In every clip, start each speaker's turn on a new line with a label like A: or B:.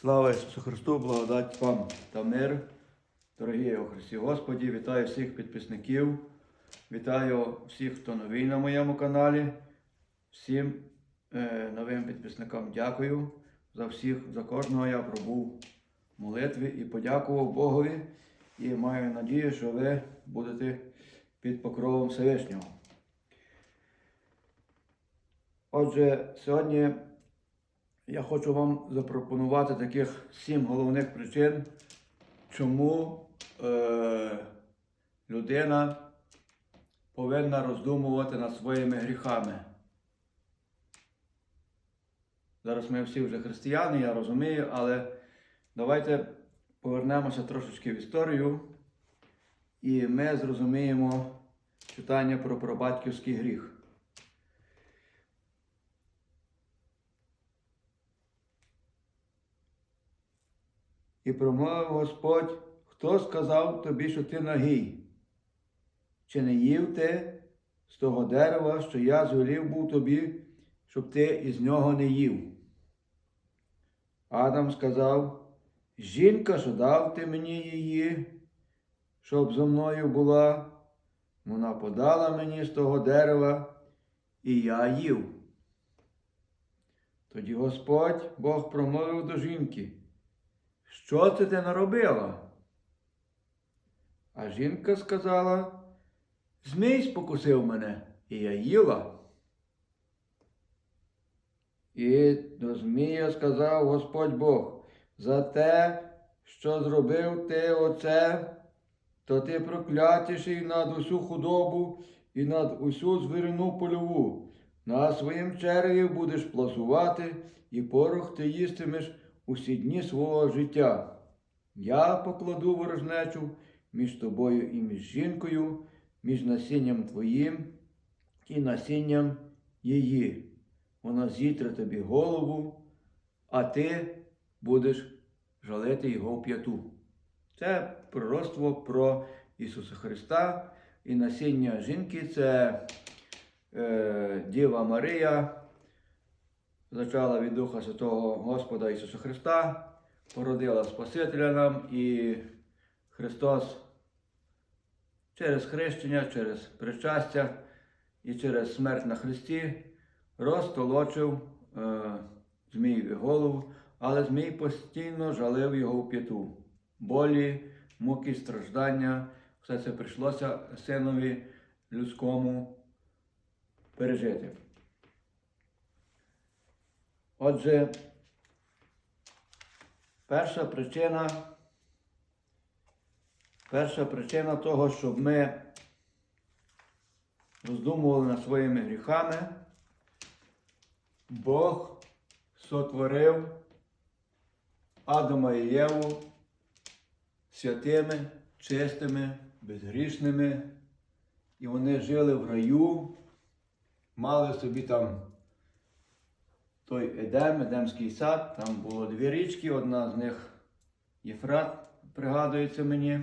A: Слава Ісусу Христу, благодать вам та мир. Дорогі у Христі Господі, вітаю всіх підписників, вітаю всіх, хто новий на моєму каналі. Всім е, новим підписникам дякую. За всіх, за кожного я пробув молитві і подякував Богові. І маю надію, що ви будете під покровом Всевишнього. Отже, сьогодні я хочу вам запропонувати таких сім головних причин, чому е, людина повинна роздумувати над своїми гріхами. Зараз ми всі вже християни, я розумію, але давайте повернемося трошечки в історію, і ми зрозуміємо читання про прабатьківський гріх. І промовив Господь, хто сказав тобі, що ти нагий? Чи не їв ти з того дерева, що я звелів був тобі, щоб ти із нього не їв? Адам сказав, жінка, що дав ти мені її, щоб зо мною була, вона подала мені з того дерева, і я їв. Тоді Господь Бог промовив до жінки. Що це ти наробила? А жінка сказала, Змій спокусив мене, і я їла. І до Змія сказав Господь Бог, за те, що зробив ти оце, то ти проклятіший над усю худобу і над усю звірину польову. На своїм череві будеш пласувати, і порох ти їстимеш усі дні свого життя. Я покладу ворожнечу між тобою і між жінкою, між насінням твоїм і насінням її. Вона зітре тобі голову, а ти будеш жалити його п'яту. Це пророцтво про Ісуса Христа і насіння жінки це е, Діва Марія зачала від Духа Святого Господа Ісуса Христа, породила Спасителя нам і Христос через хрещення, через причастя і через смерть на Христі розтолочив е, Змієві голову, але Змій постійно жалив його в п'яту. Болі, муки, страждання, все це прийшлося синові людському пережити. Отже, перша причина, перша причина того, щоб ми роздумували над своїми гріхами, Бог сотворив Адама і Єву святими, чистими, безгрішними, і вони жили в раю, мали собі там той Едем, Едемський сад, там було дві річки, одна з них Єфрат, пригадується мені.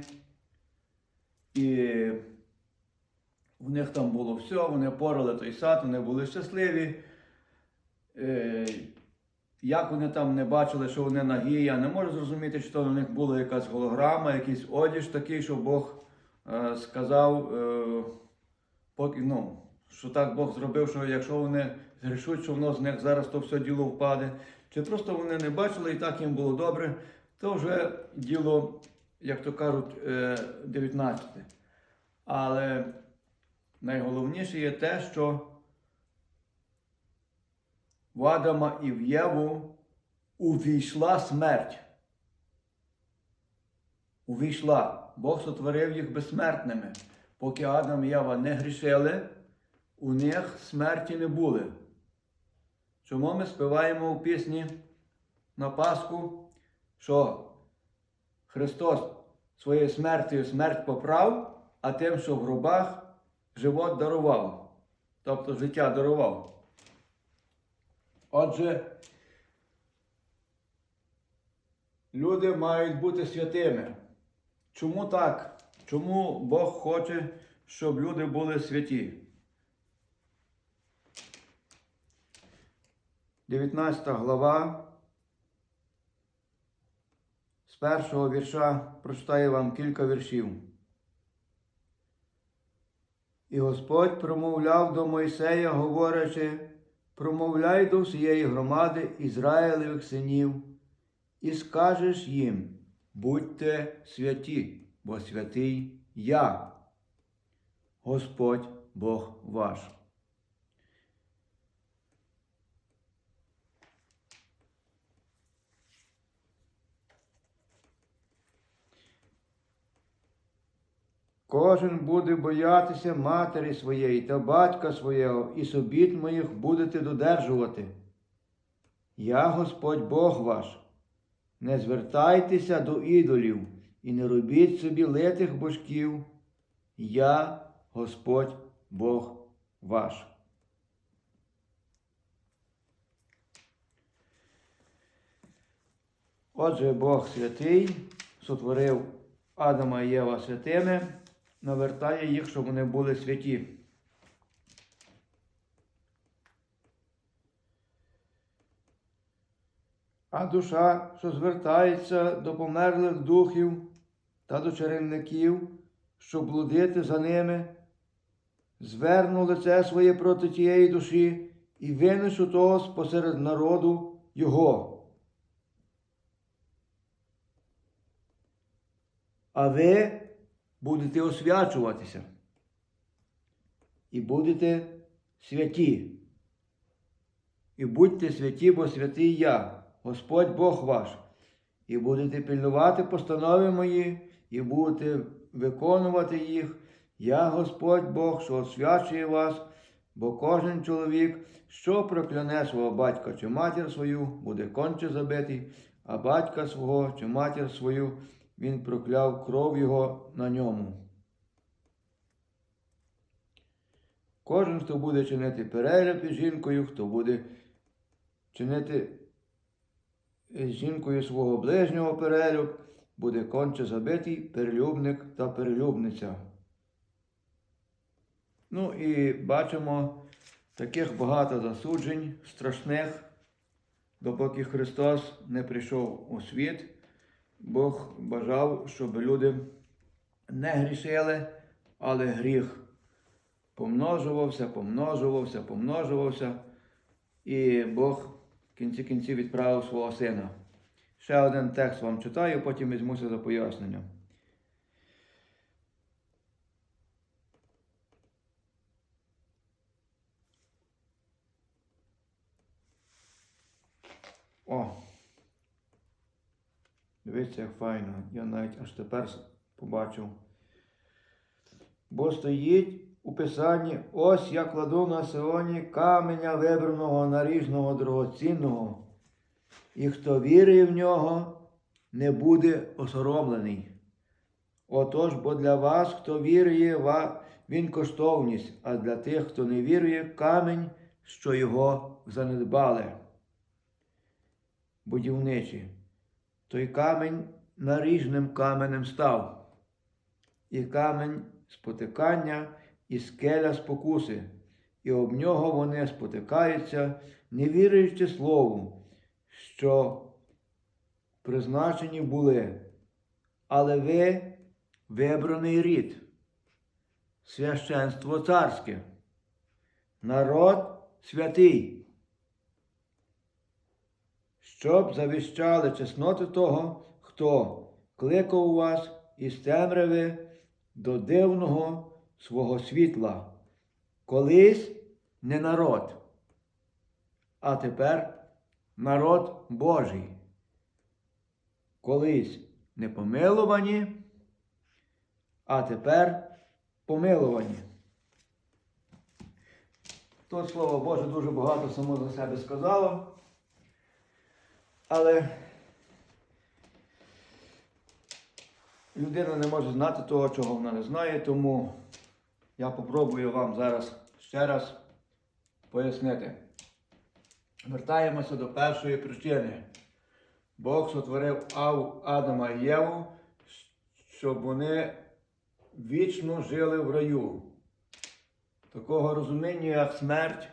A: І в них там було все, вони порали той сад, вони були щасливі. Е, Як вони там не бачили, що вони нагі, я не можу зрозуміти, чи то на них була якась голограма, якийсь одіж такий, що Бог е, сказав, е, поки, ну, що так Бог зробив, що якщо вони згрішуть, що воно з них зараз то все діло впаде. Чи просто вони не бачили і так їм було добре, то вже діло, як то кажуть, е, 19. Але найголовніше є те, що в Адама і в Єву увійшла смерть. Увійшла. Бог сотворив їх безсмертними. Поки Адам і Єва не грішили, у них смерті не були. Чому ми співаємо у пісні на Пасху, що Христос своєю смертю смерть поправ, а тим, що в гробах живот дарував, тобто життя дарував. Отже, люди мають бути святими. Чому так? Чому Бог хоче, щоб люди були святі? 19 глава З першого вірша прочитаю вам кілька віршів. І Господь промовляв до Мойсея, говорячи, промовляй до всієї громади Ізраїлевих синів, і скажеш їм, будьте святі, бо святий я, Господь Бог ваш. Кожен буде боятися матері своєї та батька свого, і собіт моїх будете додержувати. Я Господь Бог ваш. Не звертайтеся до ідолів і не робіть собі литих божків. Я Господь Бог ваш. Отже, Бог святий сотворив Адама і Єва святими, навертає їх, щоб вони були святі. А душа, що звертається до померлих духів та до чарівників, щоб блудити за ними, зверну лице своє проти тієї душі і винесу того спосеред народу його. А ви будете освячуватися і будете святі. І будьте святі, бо святий я, Господь Бог ваш, і будете пильнувати постанови мої, і будете виконувати їх. Я Господь Бог, що освячує вас, бо кожен чоловік, що прокляне свого батька чи матір свою, буде конче забитий, а батька свого чи матір свою він прокляв кров його на ньому. Кожен, хто буде чинити переляп із жінкою, хто буде чинити з жінкою свого ближнього перелюб, буде конче забитий перелюбник та перелюбниця. Ну і бачимо таких багато засуджень страшних, допоки Христос не прийшов у світ. Бог бажав, щоб люди не грішили, але гріх помножувався, помножувався, помножувався, і Бог в кінці кінців відправив свого сина. Ще один текст вам читаю, потім візьмуся за пояснення. О! Дивіться, як файно. Я навіть аж тепер побачив. Бо стоїть у Писанні, ось я кладу на Сионі каменя вибраного наріжного дорогоцінного, і хто вірує в нього, не буде осоромлений. Отож, бо для вас, хто вірує, він коштовність, а для тих, хто не вірує, камінь, що його занедбали. Будівничі той камінь наріжним каменем став, і камінь спотикання, і скеля спокуси, і об нього вони спотикаються, не віруючи слову, що призначені були, але ви вибраний рід, священство царське, народ святий щоб завіщали чесноти того, хто кликав вас із темряви до дивного свого світла. Колись не народ, а тепер народ Божий. Колись не помилувані, а тепер помилувані. Тут слово Боже дуже багато само за себе сказало. Але людина не може знати того, чого вона не знає, тому я попробую вам зараз ще раз пояснити. Вертаємося до першої причини. Бог сотворив Адама і Єву, щоб вони вічно жили в раю. Такого розуміння, як смерть,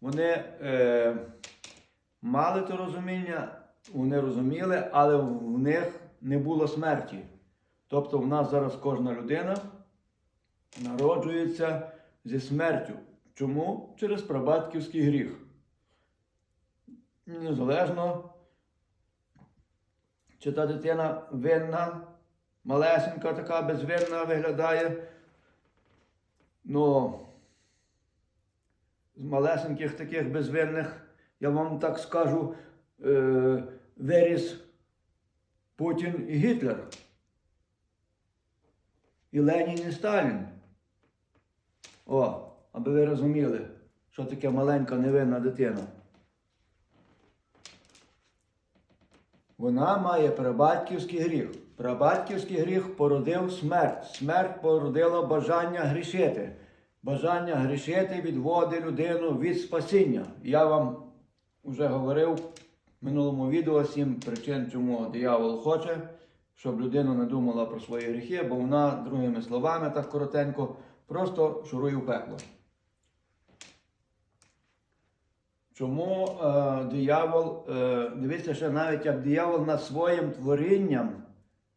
A: вони. Е, мали то розуміння, вони розуміли, але в них не було смерті. Тобто в нас зараз кожна людина народжується зі смертю. Чому? Через прабатківський гріх. Незалежно, чи та дитина винна, малесенька така безвинна виглядає. Ну, з малесеньких таких безвинних, я вам так скажу, е, виріс Путін і Гітлер. І Ленін і Сталін. О, аби ви розуміли, що таке маленька невинна дитина. Вона має прабатьківський гріх. Прабатьківський гріх породив смерть. Смерть породила бажання грішити. Бажання грішити відводить людину від спасіння. Я вам вже говорив в минулому відео сім причин, чому диявол хоче, щоб людина не думала про свої гріхи, бо вона, другими словами, так коротенько, просто шурує в пекло. Чому е, диявол, е, дивіться, ще навіть як диявол над своїм творінням,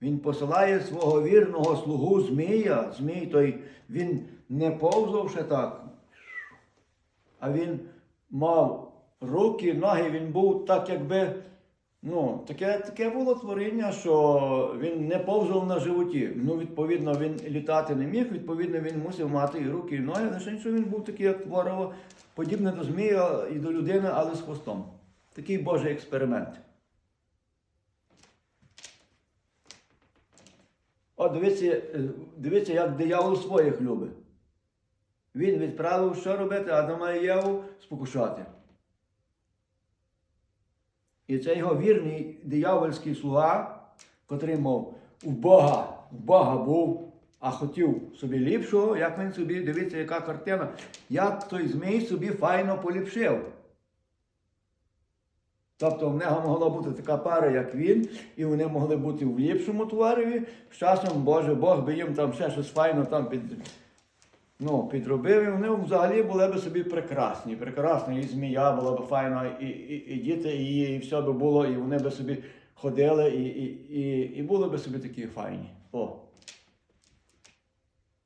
A: він посилає свого вірного слугу Змія. Змій той він не повзав ще так, а він мав руки, ноги, він був так, якби. Ну, таке, таке було творіння, що він не повзав на животі. Ну, відповідно, він літати не міг, відповідно, він мусив мати і руки, і ноги. Лише що він був такий, як творово, подібне до змія і до людини, але з хвостом. Такий Божий експеримент. От дивіться, е, дивіться, як диявол своїх любить. Він відправив, що робити, Адама і Єву спокушати. І це його вірний диявольський слуга, котрий мов у Бога, у Бога був, а хотів собі ліпшого, як він собі, дивіться, яка картина, як той змій собі файно поліпшив. Тобто в нього могла бути така пара, як він, і вони могли бути в ліпшому товарові. З часом, Боже, Бог би їм там ще щось файно там під, ну, підробив, і вони взагалі були б собі прекрасні. Прекрасна і змія була б файна, і, і, і діти її, і все би було, і вони б собі ходили, і, і, і, і були б собі такі файні. О.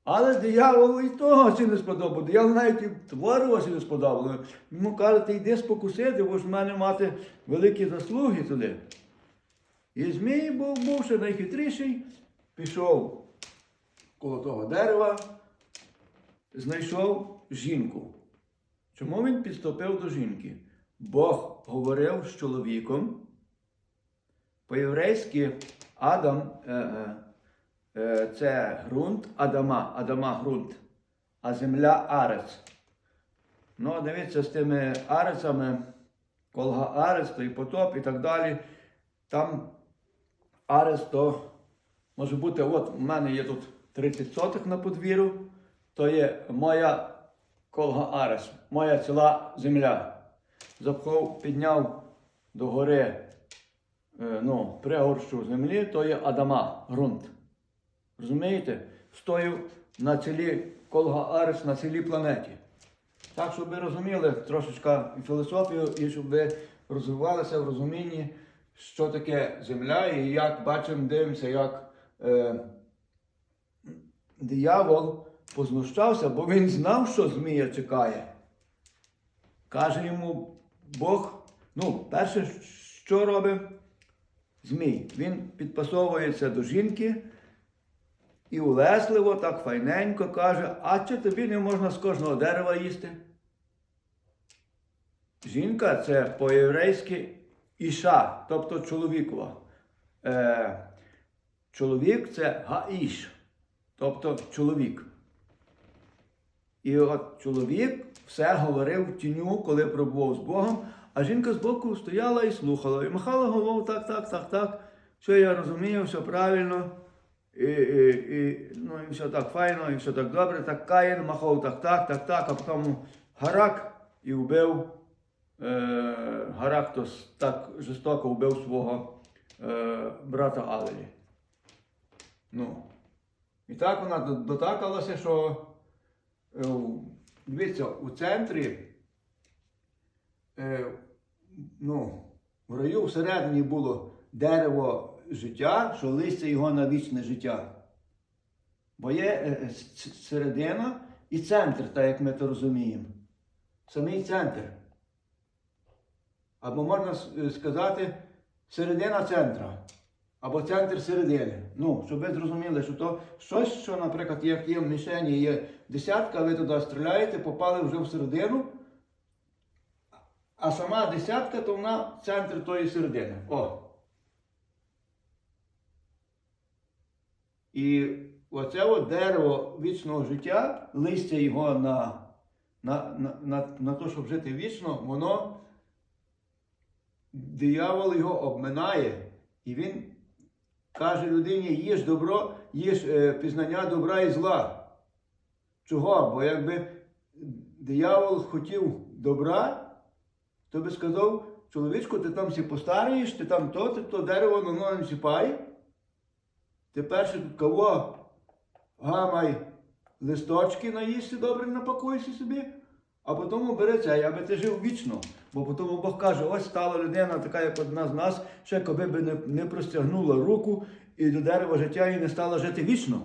A: Але дияволу і того не сподобало. Диявол навіть і твору не сподобало. Йому каже, ти йди спокусити, бо ж в мене мати великі заслуги туди. І Змій, був, бувши найхитріший, пішов коло того дерева, знайшов жінку. Чому він підступив до жінки? Бог говорив з чоловіком. По-єврейськи Адам е, е, е, це ґрунт Адама, Адама ґрунт, а земля Арец. Ну, дивіться, з тими арецями, колга Арец, то і потоп і так далі. Там Арес то може бути, от у мене є тут 30 сотих на подвір'ю, то є моя колга Арес, моя ціла земля. Запхов, підняв до гори е, ну, пригорщу землі, то є Адама, ґрунт. Розумієте? Стою на цілі колга Арес на цілій планеті. Так, щоб ви розуміли трошечка філософію, і щоб ви розвивалися в розумінні, що таке земля, і як бачимо, дивимося, як е, диявол познущався, бо він знав, що Змія чекає. Каже йому Бог, ну, перше, що робить Змій? Він підпасовується до жінки і улесливо, так файненько каже, а чи тобі не можна з кожного дерева їсти? Жінка це по-єврейськи іша, тобто чоловікова. Е, чоловік це гаїш, тобто чоловік. І от чоловік все говорив в тіню, коли пробував з Богом, а жінка збоку стояла і слухала, і махала головою так, так, так, так. Що я розумію, все правильно, і, і, і, ну, і все так файно, і все так добре. Так Каїн махав так, так, так, так, а потім гарак і вбив. Е, гарак то так жорстоко вбив свого е, брата Авелі. Ну. І так вона дотакалася, що дивіться, у центрі, е, ну, в раю всередині було дерево
B: життя, що листя його на вічне життя. Бо є е, е, середина і центр, так як ми то розуміємо. Самий центр. Або можна е, сказати середина центра. Або центр середини. Ну, щоб ви зрозуміли, що то щось, що, наприклад, як є в мішені, є десятка, ви туди стріляєте, попали вже в середину, а сама десятка, то вона центр тої середини. О. І оце от дерево вічного життя, листя його на, на, на, на, на те, щоб жити вічно, воно диявол його обминає. І він каже людині, їж добро, їж е, пізнання добра і зла. Чого? Бо якби диявол хотів добра, то би сказав, чоловічку, ти там всі постарієш, ти там то, ти то дерево на ноги сіпай. Ти перше тут кого гамай листочки наїсти добре, напакуйся собі, а потім бери це, аби ти жив вічно. Бо потім Бог каже, ось стала людина, така як одна з нас, ще коли би не, не простягнула руку і до дерева життя і не стала жити вічно.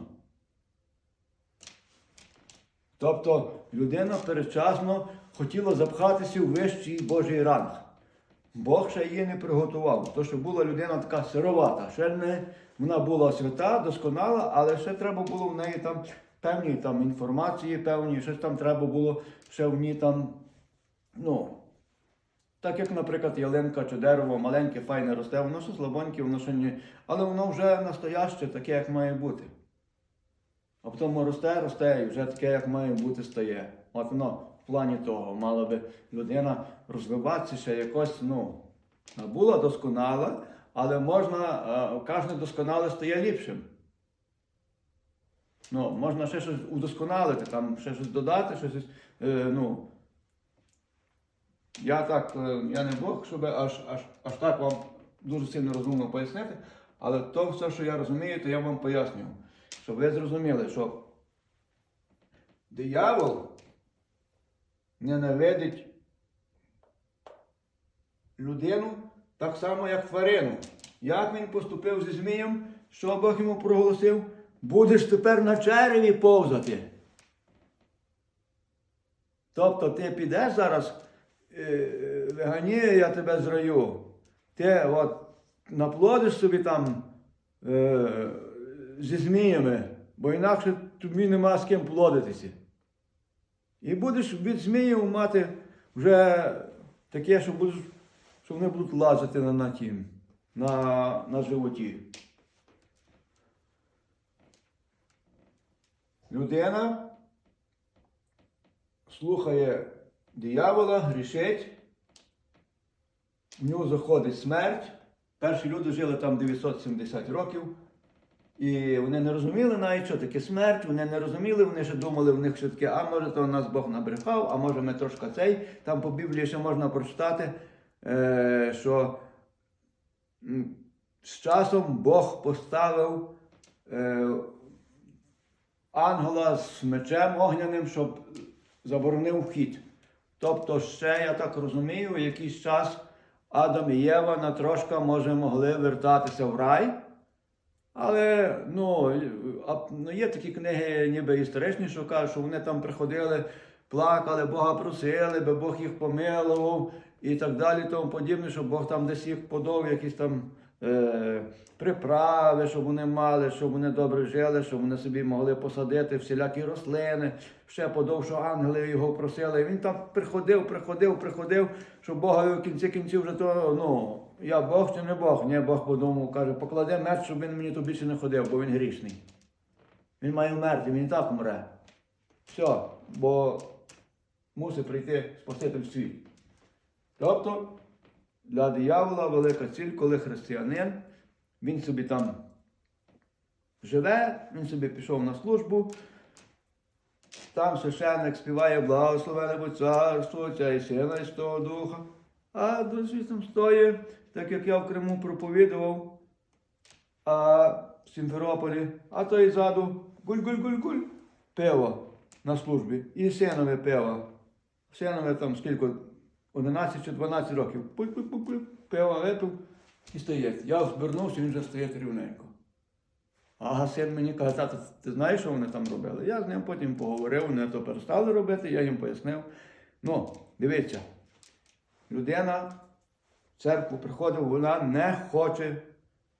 B: Тобто людина передчасно хотіла запхатися у вищий Божий ранг. Бог ще її не приготував. То, що була людина така сировата, ще не вона була свята, досконала, але ще треба було в неї там певні там інформації, певні, щось там треба було ще в ній там, ну. Так як, наприклад, ялинка чи дерево маленьке, файне росте, воно ще слабоньке, воно ще ні. Але воно вже настояще, таке, як має бути. А потім росте, росте і вже таке, як має бути, стає. От воно в плані того, мала би людина розвиватися ще якось, ну, була досконала, але можна, е, кожне досконале стає ліпшим. Ну, можна ще щось удосконалити, там ще щось додати, щось, е, ну. Я так, е, я не Бог, щоб аж, аж, аж так вам дуже сильно розумно пояснити, але то все, що я розумію, то я вам пояснюю. Щоб ви зрозуміли, що диявол ненавидить людину так само, як тварину. Як він поступив зі Змієм, що Бог йому проголосив? Будеш тепер на череві повзати. Тобто ти підеш зараз, е, я тебе з раю. Ти от наплодиш собі там е, зі зміями, бо інакше тобі нема з ким плодитися. І будеш від зміїв мати вже таке, що, будеш, що вони будуть лазити на, на тім, на, на животі. Людина слухає диявола, грішить, в нього заходить смерть. Перші люди жили там 970 років. І вони не розуміли навіть, що таке смерть, вони не розуміли, вони ще думали, в них що таке, а може то нас Бог набрехав, а може ми трошки цей. Там по Біблії ще можна прочитати, е, що з часом Бог поставив е, ангела з мечем огняним, щоб заборонив вхід. Тобто, ще, я так розумію, якийсь час Адам і Єва на трошки, може, могли вертатися в рай. Але ну, ну, є такі книги, ніби історичні, що кажуть, що вони там приходили, плакали, Бога просили, би Бог їх помилував і так далі, тому подібне, щоб Бог там десь їх подав, якісь там е, приправи, щоб вони мали, щоб вони добре жили, щоб вони собі могли посадити всілякі рослини, ще подав, що ангели його просили. Він там приходив, приходив, приходив, що Бога в кінці кінців вже то, ну, я Бог чи не Бог? Ні, Бог подумав, каже, поклади меч, щоб він мені тут більше не ходив, бо він грішний. Він має вмерти, він і так вмре. Все, бо мусить прийти Спаситель в світ. Тобто, для диявола велика ціль, коли християнин, він собі там живе, він собі пішов на службу, там священник співає благословене будь царство, Отця і Сина і Святого Духа. А досі там стоїть, так як я в Криму проповідував, а в Сімферополі, а то і ззаду гуль-гуль-гуль-гуль пиво на службі. І синове пиво. Синове там скільки, 11 чи 12 років. Пуль-пуль-пуль, випив. і стає. Я обернувся, він вже стоїть рівненько. А син мені каже, тато, ти знаєш, що вони там робили? Я з ним потім поговорив, вони то перестали робити, я їм пояснив. Ну, дивіться, людина в церкву приходить, вона не хоче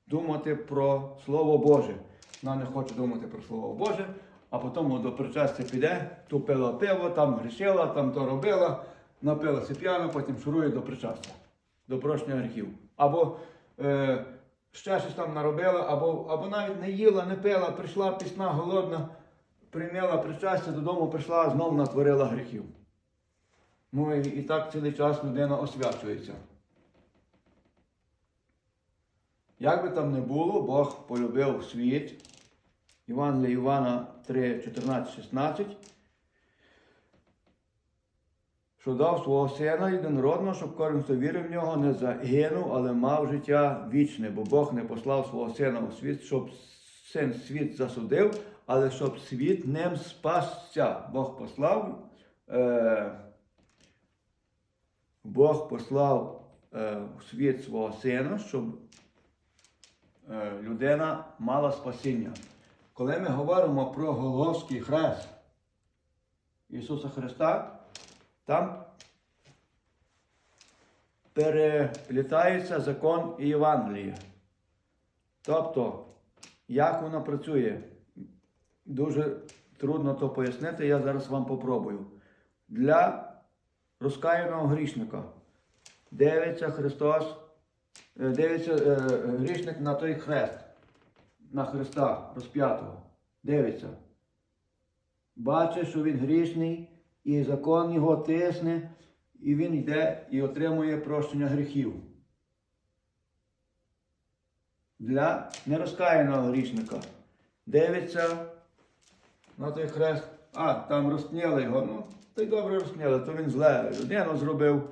B: думати про Слово Боже. Вона не хоче думати про Слово Боже, а потім до причастя піде, ту пила пиво, там грішила, там то робила, напилася п'яно, потім шурує до причастя, до прощення гріхів. Або е, ще щось там наробила, або, або навіть не їла, не пила, прийшла пісна, голодна, прийняла причастя, додому прийшла, знов натворила гріхів. Ну і, і так цілий час людина освячується. Як би там не було, Бог полюбив світ. Івангелія Івана 3, 14, 16. Що дав свого сина єдинородного, щоб кожен, хто вірив в нього, не загинув, але мав життя вічне, бо Бог не послав свого сина у світ, щоб син світ засудив, але щоб світ ним спасся. Бог послав. Е, Бог послав е, у світ свого сина, щоб е, людина мала спасіння. Коли ми говоримо про Голговський хрест Ісуса Христа, там переплітається закон і Євангеліє. Тобто, як воно працює, дуже трудно то пояснити, я зараз вам попробую. Для розкаяного грішника дивиться Христос, е, дивиться е, грішник на той хрест, на Христа розп'ятого. Дивиться. Бачить, що він грішний, і закон його тисне, і він йде і отримує прощення гріхів. Для нерозкаяного грішника дивиться на той хрест, а там розпняли його. Ну, то й добре розпняли, то він зле людину зробив.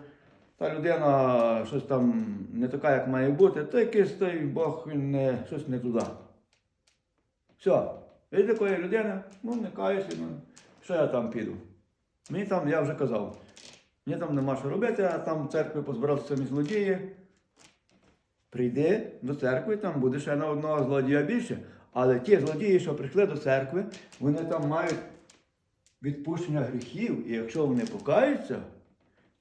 B: Та людина щось там не така, як має бути, то якийсь той Бог він не, щось не туди. Все. Від такої людини, ну не каюся, ну, що я там піду. Мені там, я вже казав, мені там нема що робити, а там в церкві позбирався самі злодії. Прийди до церкви, там буде ще на одного злодія більше. Але ті злодії, що прийшли до церкви, вони там мають відпущення гріхів. І якщо вони покаються,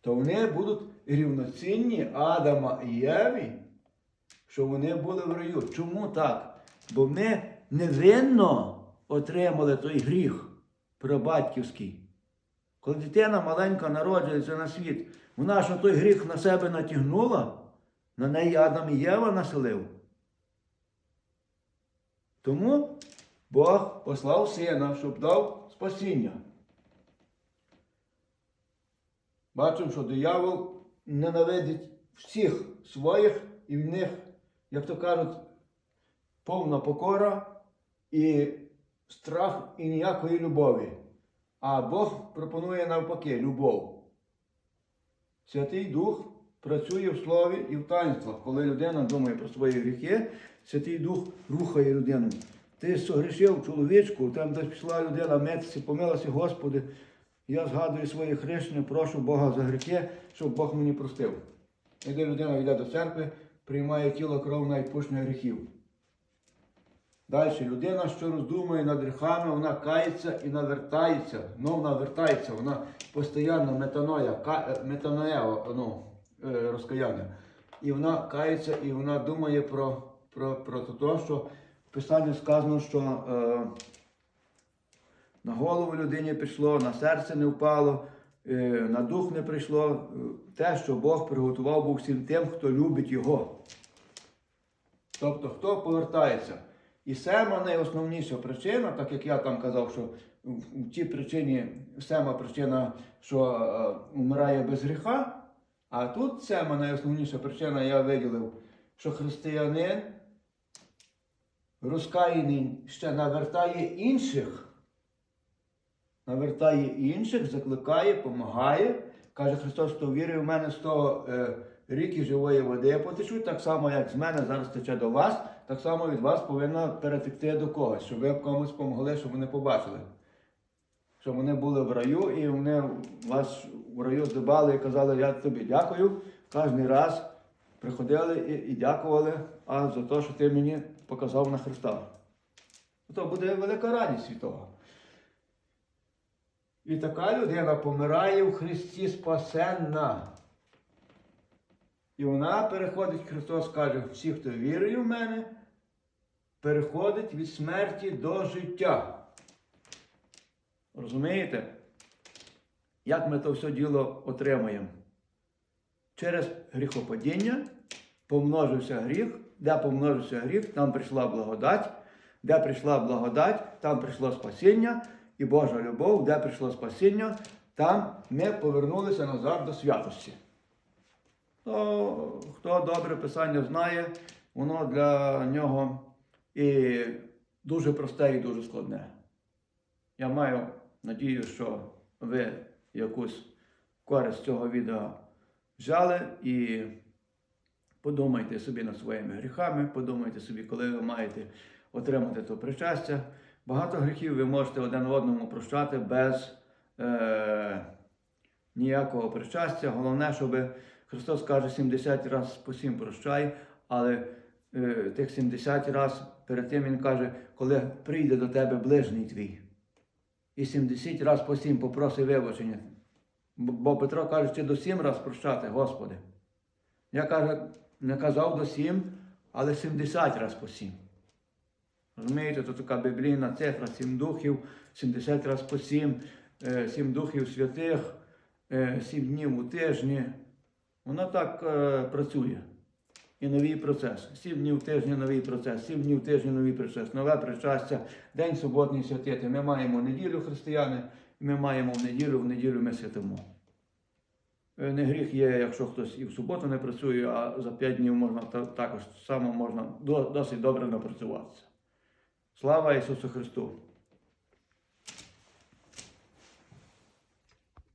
B: то вони будуть рівноцінні Адама і Єві, що вони були в раю. Чому так? Бо ми невинно отримали той гріх прабатьківський. Коли дитина маленька народжується на світ, вона ж той гріх на себе натягнула, на неї Адам і Єва населив. Тому Бог послав сина, щоб дав спасіння. Бачимо, що диявол ненавидить всіх своїх і в них, як то кажуть, повна покора і страх і ніякої любові. А Бог пропонує навпаки любов. Святий Дух працює в слові і в таїнствах. Коли людина думає про свої гріхи, Святий Дух рухає людину. Ти согрішив чоловічку, там десь пішла людина митися, помилася, Господи. Я згадую своє хрещення, прошу Бога за гріхи, щоб Бог мені простив. Іде людина йде до церкви, приймає тіло кров на відпущення гріхів. Далі людина, що роздумує над гріхами, вона кається і навертається. Ну, навертається, вона постійно метаноя, е, метаноя, ну, е, розкаяння. І вона кається, і вона думає про, про, про те, що в Писанні сказано, що е, на голову людині пішло, на серце не впало, е, на дух не прийшло. е, Те, що Бог приготував був всім тим, хто любить Його. Тобто, хто повертається. І сема найосновніша причина, так як я там казав, що в тій причині сема причина, що е, вмирає без гріха, а тут сема найосновніша причина, я виділив, що християнин розкаяний ще навертає інших, навертає інших, закликає, допомагає. Каже Христос, хто вірить в мене з того е, ріки живої води потечуть, так само, як з мене зараз тече до вас, так само від вас повинно перетекти до когось, щоб ви комусь допомогли, щоб вони побачили. Щоб вони були в раю і вони вас в раю здобали і казали, я тобі дякую. Кожен раз приходили і, і дякували а за те, що ти мені показав на Христа. То буде велика радість від того. І така людина помирає в Христі спасенна. І вона переходить, Христос каже, всі, хто вірує в мене, переходить від смерті до життя. Розумієте? Як ми то все діло отримаємо? Через гріхопадіння помножився гріх, де помножився гріх, там прийшла благодать, де прийшла благодать, там прийшло спасіння і Божа любов, де прийшло спасіння, там ми повернулися назад до святості. То, хто добре Писання знає, воно для нього і дуже просте і дуже складне. Я маю надію, що ви якусь користь цього відео взяли і подумайте собі над своїми гріхами, подумайте собі, коли ви маєте отримати то причастя. Багато гріхів ви можете один одному прощати без е, ніякого причастя. Головне, щоб Христос каже 70 разів по 7 прощай, але е, тих 70 разів перед тим Він каже, коли прийде до тебе ближній твій. І 70 разів по 7 попроси вибачення. Бо- Петро каже, чи до 7 разів прощати, Господи. Я каже, не казав до 7, але 70 разів по 7. Розумієте, то така біблійна цифра, 7 духів, 70 разів по 7, 7 духів святих, 7 днів у тижні. Вона так е, працює. І новий процес. Сім днів тижня новий процес, сім днів тижня новий процес, нове причастя, день суботній святити. Ми маємо неділю християни, ми маємо в неділю, в неділю ми святимо. Е, Не гріх є, якщо хтось і в суботу не працює, а за п'ять днів можна також само можна досить добре напрацюватися. Слава Ісусу Христу!